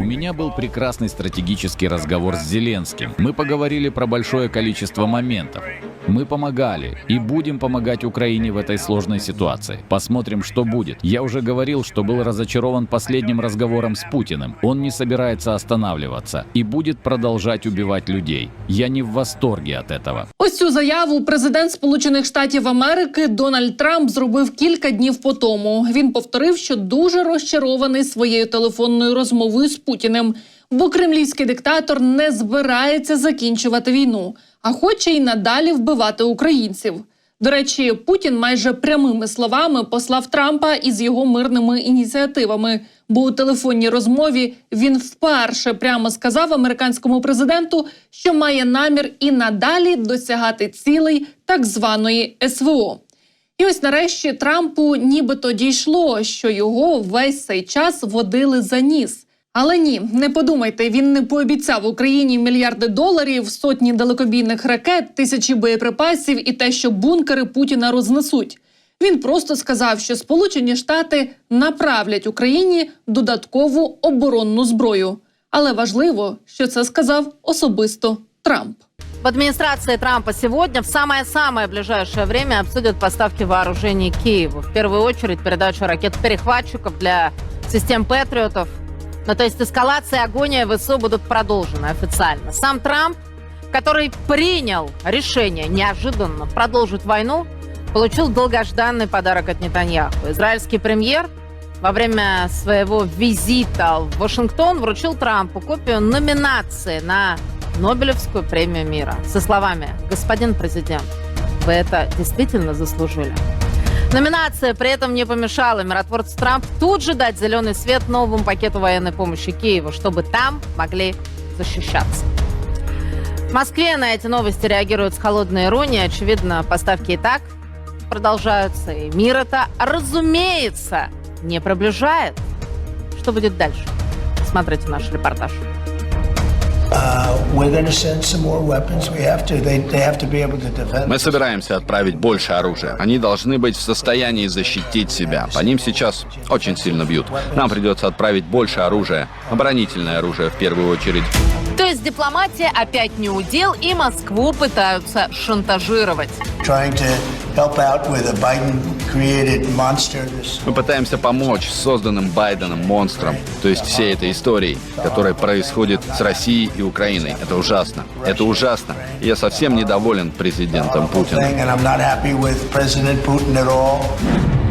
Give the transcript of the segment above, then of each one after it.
У меня был прекрасный стратегический разговор с Зеленским. Мы поговорили про большое количество моментов. Мы помогали и будем помогать Украине в этой сложной ситуации. Посмотрим, что будет. Я уже говорил, что был разочарован последним разговором с Путиным. Он не собирается останавливаться и будет продолжать убивать людей. Я не в восторге от этого. Ось цю заяву президент Сполучених Штатів Америки Дональд Трамп зробив кілька днів по тому. Він повторив, що дуже розчарований своєю телефонною розмовою з Путіним, бо кремлівський диктатор не збирається закінчувати війну, а хоче й надалі вбивати українців. До речі, Путін майже прямими словами послав Трампа із його мирними ініціативами. Бо у телефонній розмові він вперше прямо сказав американському президенту, що має намір і надалі досягати цілей так званої СВО. І ось нарешті Трампу нібито дійшло, що його весь цей час водили за ніс. Але ні, не подумайте, він не пообіцяв Україні мільярди доларів, сотні далекобійних ракет, тисячі боєприпасів і те, що бункери Путіна рознесуть. Він просто сказав, що Сполучені Штати направлять Україні додаткову оборонну зброю. Але важливо, що це сказав особисто Трамп. В администрации Трампа сегодня в самое-самое ближайшее время обсудят поставки вооружений Киеву. В первую очередь передачу ракет-перехватчиков для систем Патриотов. Ну, то есть эскалация и агония ВСУ будут продолжены официально. Сам Трамп, который принял решение неожиданно продолжить войну, получил долгожданный подарок от Нетаньяху. Израильский премьер во время своего визита в Вашингтон вручил Трампу копию номинации на Нобелевскую премию мира со словами «Господин президент, вы это действительно заслужили». Номинация при этом не помешала миротворцу Трамп тут же дать зеленый свет новому пакету военной помощи Киеву, чтобы там могли защищаться. В Москве на эти новости реагируют с холодной иронией. Очевидно, поставки и так продолжаются, и мир это, разумеется, не приближает. Что будет дальше? Смотрите наш репортаж. Мы собираемся отправить больше оружия. Они должны быть в состоянии защитить себя. По ним сейчас очень сильно бьют. Нам придется отправить больше оружия. Оборонительное оружие в первую очередь. То есть дипломатия опять не удел, и Москву пытаются шантажировать. Мы пытаемся помочь созданным Байденом монстрам, то есть всей этой историей, которая происходит с Россией и Украиной. Это ужасно. Это ужасно. Я совсем недоволен президентом Путиным.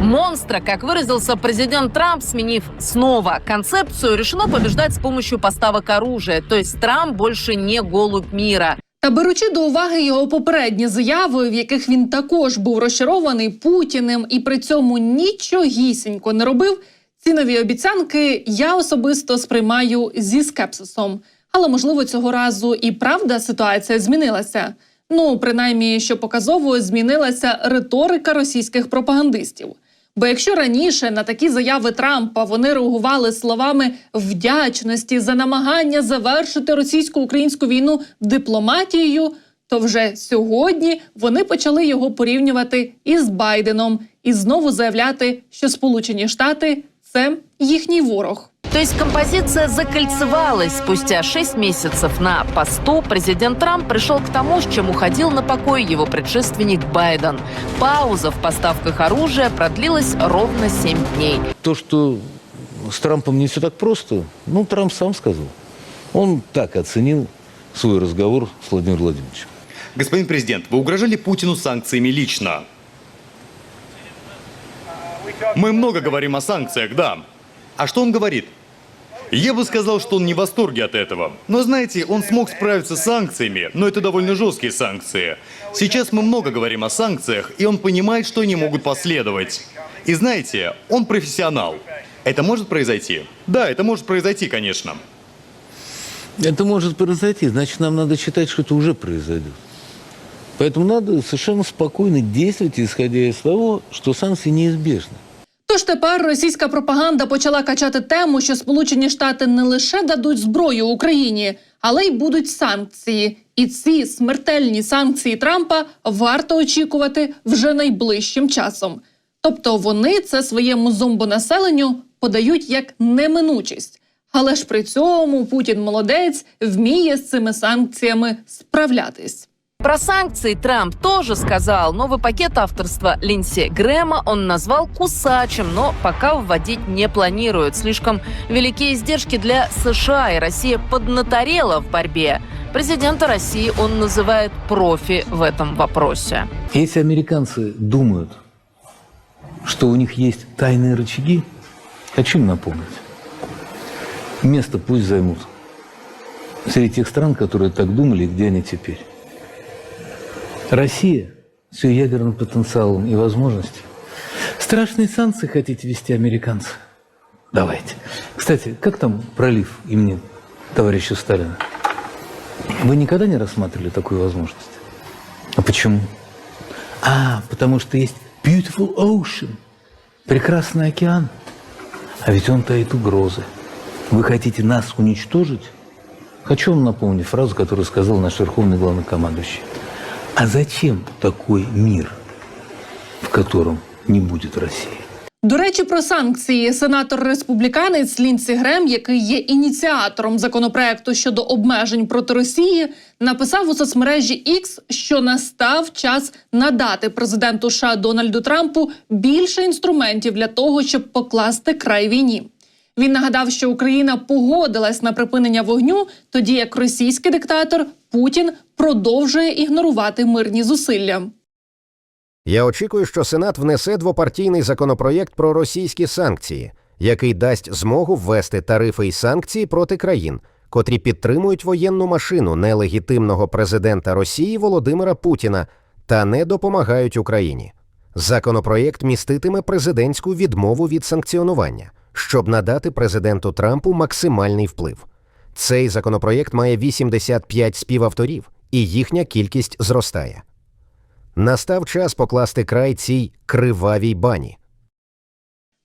Монстра, как выразился президент Трамп, сменив снова концепцию, решено побеждать с помощью поставок оружия. То есть Трамп больше не голубь мира. Та беручи до уваги його попередні заяви, в яких він також був розчарований Путіним і при цьому нічогісінько не робив, ці нові обіцянки я особисто сприймаю зі скепсисом. Але можливо цього разу і правда ситуація змінилася. Ну, принаймні, що показово змінилася риторика російських пропагандистів. Бо якщо раніше на такі заяви Трампа вони реагували словами вдячності за намагання завершити російсько-українську війну дипломатією, то вже сьогодні вони почали його порівнювати із Байденом і знову заявляти, що Сполучені Штати це їхній ворог. То есть композиция закольцевалась. Спустя шесть месяцев на посту президент Трамп пришел к тому, с чем уходил на покой его предшественник Байден. Пауза в поставках оружия продлилась ровно семь дней. То, что с Трампом не все так просто, ну, Трамп сам сказал. Он так оценил свой разговор с Владимиром Владимировичем. Господин президент, вы угрожали Путину санкциями лично. Мы много говорим о санкциях, да. А что он говорит? Я бы сказал, что он не в восторге от этого. Но знаете, он смог справиться с санкциями, но это довольно жесткие санкции. Сейчас мы много говорим о санкциях, и он понимает, что они могут последовать. И знаете, он профессионал. Это может произойти? Да, это может произойти, конечно. Это может произойти, значит, нам надо считать, что это уже произойдет. Поэтому надо совершенно спокойно действовать, исходя из того, что санкции неизбежны. Тож тепер російська пропаганда почала качати тему, що Сполучені Штати не лише дадуть зброю Україні, але й будуть санкції. І ці смертельні санкції Трампа варто очікувати вже найближчим часом. Тобто вони це своєму зомбонаселенню подають як неминучість. Але ж при цьому Путін молодець вміє з цими санкціями справлятись. Про санкции Трамп тоже сказал. Новый пакет авторства Линдси Грэма он назвал кусачим, но пока вводить не планирует. Слишком великие издержки для США, и Россия поднаторела в борьбе. Президента России он называет профи в этом вопросе. Если американцы думают, что у них есть тайные рычаги, хочу им напомнить. Место пусть займут среди тех стран, которые так думали, где они теперь. Россия с ее ядерным потенциалом и возможностями. Страшные санкции хотите вести американцы? Давайте. Кстати, как там пролив имени товарища Сталина? Вы никогда не рассматривали такую возможность? А почему? А, потому что есть beautiful ocean, прекрасный океан. А ведь он таит угрозы. Вы хотите нас уничтожить? Хочу вам напомнить фразу, которую сказал наш верховный главнокомандующий. А зачем такой мир, в котором не будет России? До речі, про санкції сенатор республіканець Лінсі Грем, який є ініціатором законопроекту щодо обмежень проти Росії, написав у соцмережі X, що настав час надати президенту США Дональду Трампу більше інструментів для того, щоб покласти край війні. Він нагадав, що Україна погодилась на припинення вогню, тоді як російський диктатор Путін продовжує ігнорувати мирні зусилля. Я очікую, що Сенат внесе двопартійний законопроєкт про російські санкції, який дасть змогу ввести тарифи й санкції проти країн, котрі підтримують воєнну машину нелегітимного президента Росії Володимира Путіна та не допомагають Україні. Законопроєкт міститиме президентську відмову від санкціонування, щоб надати президенту Трампу максимальний вплив. Цей законопроєкт має 85 співавторів, і їхня кількість зростає. Настав час покласти край цій кривавій бані.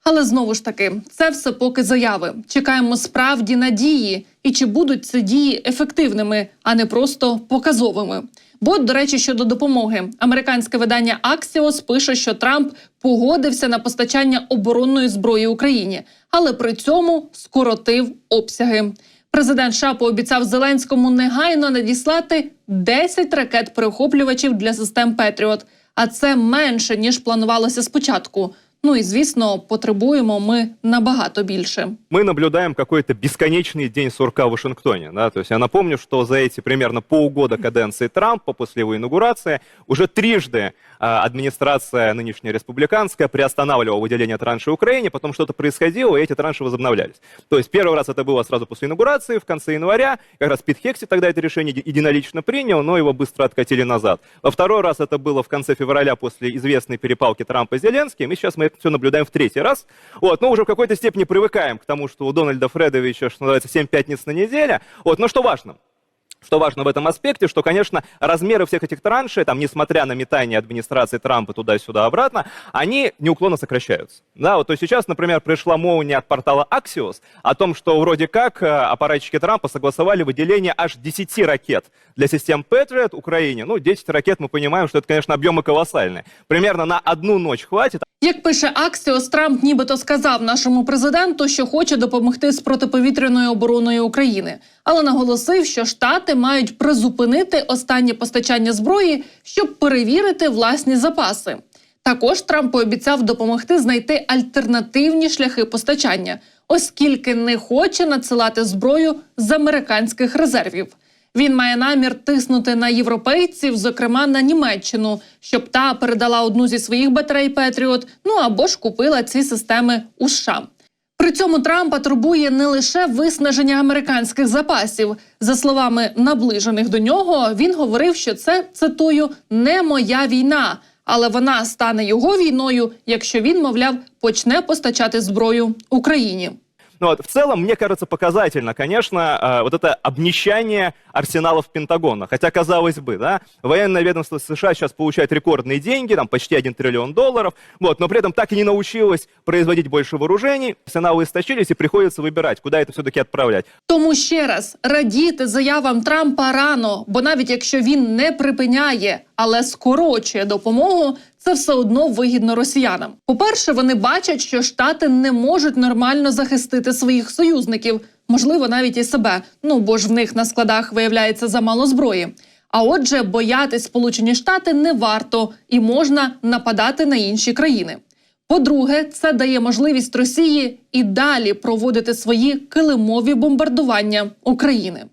Але знову ж таки, це все поки заяви. Чекаємо справді надії, і чи будуть ці дії ефективними, а не просто показовими. Бо, до речі, щодо допомоги, американське видання Axios пише, що Трамп погодився на постачання оборонної зброї Україні, але при цьому скоротив обсяги. Президент США пообіцяв Зеленському негайно надіслати 10 ракет-перехоплювачів для систем Петріот. А це менше ніж планувалося спочатку. Ну і звісно, потребуємо ми набагато більше. мы наблюдаем какой-то бесконечный день сурка в Вашингтоне. Да? То есть я напомню, что за эти примерно полгода каденции Трампа после его инаугурации уже трижды а, администрация нынешняя республиканская приостанавливала выделение траншей Украине, потом что-то происходило, и эти транши возобновлялись. То есть первый раз это было сразу после инаугурации, в конце января, как раз Пит Хекси тогда это решение еди- единолично принял, но его быстро откатили назад. Во второй раз это было в конце февраля после известной перепалки Трампа с Зеленским, и сейчас мы это все наблюдаем в третий раз. Вот, но уже в какой-то степени привыкаем к тому, что у Дональда Фредовича, что называется, 7 пятниц на неделе. Вот, но что важно? Что важно в этом аспекте, что, конечно, размеры всех этих траншей, там, несмотря на метание администрации Трампа туда-сюда обратно, они неуклонно сокращаются. Да, вот то есть сейчас, например, пришла молния от портала Axios о том, что вроде как э, аппаратчики Трампа согласовали выделение аж 10 ракет для систем Patriot Украине. Ну, 10 ракет, мы понимаем, что это, конечно, объемы колоссальные. Примерно на одну ночь хватит, Як пише Аксіос, Трамп нібито сказав нашому президенту, що хоче допомогти з протиповітряною обороною України, але наголосив, що штати мають призупинити останнє постачання зброї, щоб перевірити власні запаси. Також Трамп пообіцяв допомогти знайти альтернативні шляхи постачання, оскільки не хоче надсилати зброю з американських резервів. Він має намір тиснути на європейців, зокрема на Німеччину, щоб та передала одну зі своїх батарей Петріот, ну або ж купила ці системи у США. При цьому Трампа турбує не лише виснаження американських запасів. За словами наближених до нього, він говорив, що це цитую не моя війна, але вона стане його війною, якщо він, мовляв, почне постачати зброю Україні. Ну вот, в целом, мне кажется, показательно, конечно, э, вот это обнищание арсеналов Пентагона. Хотя, казалось бы, да, военное ведомство США сейчас получает рекордные деньги, там почти 1 триллион долларов, вот, но при этом так и не научилось производить больше вооружений, арсеналы истощились, и приходится выбирать, куда это все-таки отправлять. Тому ще раз радіти заявам Трампа рано, бо навіть якщо він не припиняє, але скорочує допомогу, це все одно вигідно росіянам. По-перше, вони бачать, що штати не можуть нормально захистити своїх союзників, можливо, навіть і себе. Ну бо ж в них на складах виявляється замало зброї. А отже, боятись Сполучені Штати не варто і можна нападати на інші країни. По-друге, це дає можливість Росії і далі проводити свої килимові бомбардування України.